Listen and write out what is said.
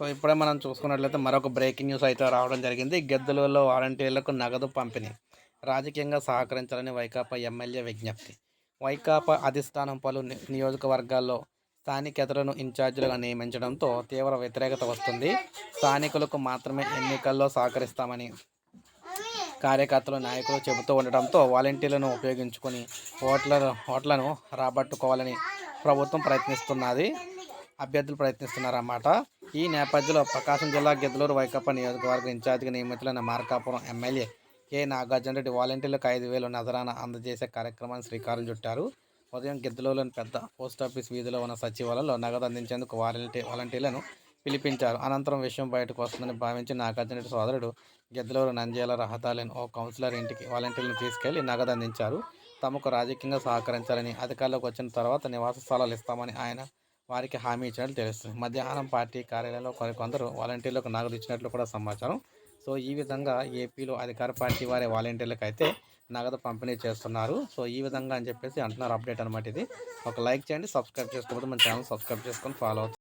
So ఇప్పుడే మనం చూసుకున్నట్లయితే మరొక బ్రేకింగ్ న్యూస్ అయితే రావడం జరిగింది. గెద్దలలో వాలంటీర్లకు నగదు పంపిణీ రాజకీయంగా సహకరించాలని వైకాపా ఎమ్మెల్యే విజ్ఞప్తి. వైకాపా అధిష్టానం పలు ని- నియోజకవర్గాల్లో స్థానికేతలను ఇన్ఛార్జీలుగా నియమించడంతో తీవ్ర వ్యతిరేకత వస్తుంది. స్థానికులకు మాత్రమే ఎన్నికల్లో సహకరిస్తామని కార్యకర్తలు నాయకులు చెబుతూ ఉండటంతో వాలంటీర్లను ఉపయోగించుకొని ఓట్ల ఓట్లను రాబట్టుకోవాలని ప్రభుత్వం ప్రయత్నిస్తున్నది. అభ్యర్థులు ప్రయత్నిస్తున్నారన్నమాట. ఈ నేపథ్యంలో ప్రకాశం జిల్లా గిద్దలూరు వైకాపా నియోజకవర్గ ఇన్ఛార్జిగా నియమితులైన మార్కాపురం ఎమ్మెల్యే కె నాగార్జున రెడ్డి వాలంటీర్లకు ఐదు వేలు నజరాన అందజేసే కార్యక్రమాన్ని శ్రీకారం చుట్టారు. ఉదయం గిద్దలూరులోని పెద్ద పోస్ట్ ఆఫీస్ వీధిలో ఉన్న సచివాలయంలో నగదు అందించేందుకు వాలంటీ వాలంటీర్లను పిలిపించారు. అనంతరం విషయం బయటకు వస్తుందని భావించి నాగార్జున రెడ్డి సోదరుడు గిద్దలూరు నంజేల రహదారులను ఓ కౌన్సిలర్ ఇంటికి వాలంటీర్లను తీసుకెళ్ళి నగదు అందించారు. తమకు రాజకీయంగా సహకరించాలని అధికారంలోకి వచ్చిన తర్వాత నివాస స్థలాలు ఇస్తామని ఆయన వారికి హామీ ఇచ్చినట్లు తెలుస్తుంది. మధ్యాహ్నం పార్టీ కార్యాలయంలో కొన్ని కొందరు వాలంటీర్లకు నగదు ఇచ్చినట్లు కూడా సమాచారం. సో ఈ విధంగా ఏపీలో అధికార పార్టీ వారి వాలంటీర్లకు అయితే నగదు పంపిణీ చేస్తున్నారు. సో ఈ విధంగా అని చెప్పేసి అంటున్నారు అప్డేట్ అనమాట ఇది. ఒక లైక్ చేయండి సబ్స్క్రైబ్ చేసుకోకపోతే మన ఛానల్ సబ్స్క్రైబ్ చేసుకొని ఫాలో అవుతుంది